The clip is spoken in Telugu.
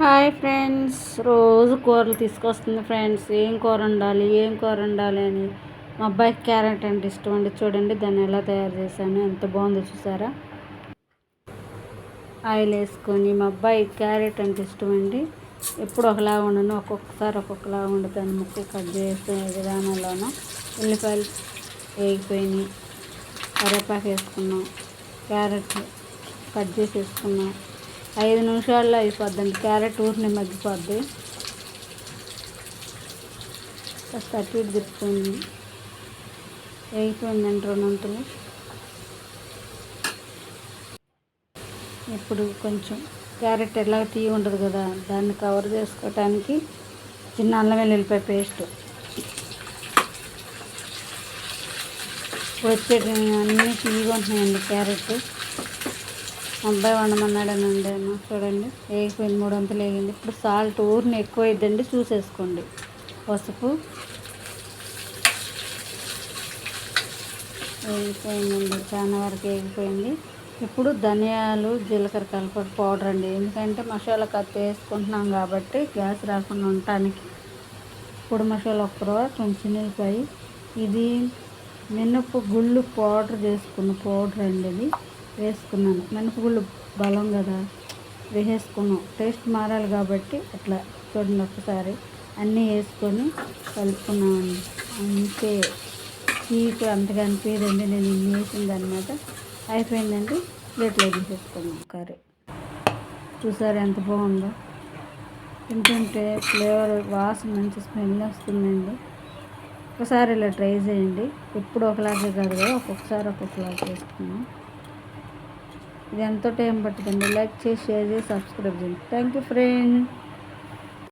Hi friends. రోజు కూరలు తీసుకొస్తుంది ఫ్రెండ్స్. ఏం కూర వండాలి? ఏం కూర వండాలి అని మా అబ్బాయికి క్యారెట్ అంటే ఇష్టం అండి. చూడండి దాన్ని ఎలా తయారు చేశాను. ఎంత బాగుందో చూసారా? ఆయిల్ వేసుకొని మా అబ్బాయి క్యారెట్ అంటే ఇష్టం అండి. ఎప్పుడు ఒకలా ఉండను. ఒక్కొక్కసారి ఒక్కొక్కలా వండుతాను. ముక్క కట్ చేసే విధానంలోనూ ఉల్లిపాయలు వేగిపోయినాయి. కరివేపాకు వేసుకున్నాం. క్యారెట్ కట్ చేసి వేసుకున్నాం ఐదు నిమిషాల్లో అయిపోద్దండి. క్యారెట్ ఊరిని మగ్గిపోద్ది. కాస్త అటు ఇటు తిప్పుకుంది వేగిపోయిందండి రెండంతలు ఇప్పుడు కొంచెం క్యారెట్ ఎలా తీయ ఉండదు కదా దాన్ని కవర్ చేసుకోవటానికి చిన్న అల్లం వెల్లుల్లిపాయ పేస్ట్. వచ్చే అన్నీ తీయగా ఉంటున్నాయండి క్యారెట్. అబ్బాయి వండమన్నాడనండి అమ్మ. చూడండి వేగిపోయింది మూడు వంతులు వేగింది. ఇప్పుడు సాల్ట్ ఊరిని ఎక్కువ అయిద్దండి చూసేసుకోండి. పసుపు. వేగిపోయిందండి చాలా వరకు వేగిపోయింది. ఇప్పుడు ధనియాలు జీలకర్ర కలపడి పౌడర్ అండి. ఎందుకంటే మసాలా కత్తి వేసుకుంటున్నాం కాబట్టి గ్యాస్ రాకుండా ఉండటానికి. పొడి మసాలా ఒక్కరో కొంచెం ఉల్లిపాయ ఇది మినప్పు గుళ్ళు పౌడర్ చేసుకున్న పౌడర్ అండి ఇది. వేసుకున్నాను. మినపగుళ్ళు బలం కదా. వేసేసుకున్నాం. టేస్ట్ మారాలి కాబట్టి అట్లా చూడండి ఒకసారి. అన్నీ వేసుకొని కలుపుకున్నామండి. అంతే. చీపు అంతగా అనిపించదండి. నేను ఇన్ని వేసింది అనమాట అయిపోయిందండి. ప్లేట్లో తీసేసుకున్నాం కర్రీ. చూసారు ఎంత బాగుందో. తింటుంటే ఫ్లేవర్ వాసన మంచి స్మెల్ వస్తుందండి. ఒకసారి ఇలా ట్రై చేయండి. ఎప్పుడు ఒకలాగే కాదు కదా. ఒక్కొక్కసారి ఒక్కొక్కలాగా చేసుకున్నాం. ఇది ఎంతో టైం పట్టుతుంది లైక్ చేసి షేర్ చేసి సబ్స్క్రైబ్ చేయండి. Thank you friend.